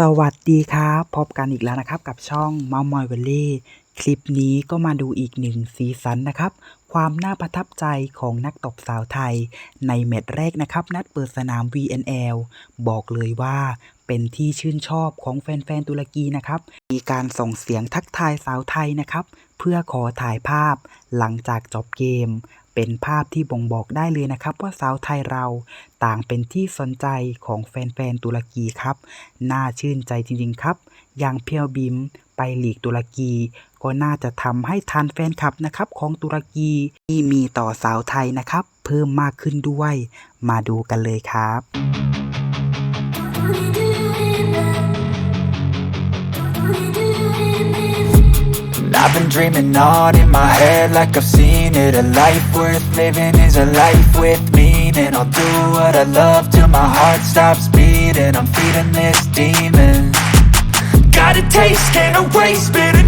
สวัสดีครับ พบกันอีกแล้วนะครับ กับช่องเมามอยเวลลี่ คลิปนี้ก็มาดูอีกหนึ่งสีสันนะครับ ความน่าประทับใจของนักตบสาวไทย ในแมตช์แรกนะครับ นัดเปิดสนาม VNL บอกเลยว่าเป็นที่ชื่นชอบของแฟนๆตุรกีนะครับ มีการส่งเสียงทักทายสาวไทยนะครับ เพื่อขอถ่ายภาพหลังจากจบเกม เป็นภาพที่บ่งบอกได้เลยนะครับ ว่าสาวไทยเราต่างเป็นที่สนใจของแฟนๆตุรกีครับ น่าชื่นใจจริงๆครับ อย่างเพียวบิม ไปลีกตุรกี ก็น่าจะทำให้ทานแฟนคลับนะครับของตุรกีที่มีต่อสาวไทยนะครับ เพิ่มมากขึ้นด้วย มาดูกันเลยครับ And I've been waste, can't erase bitter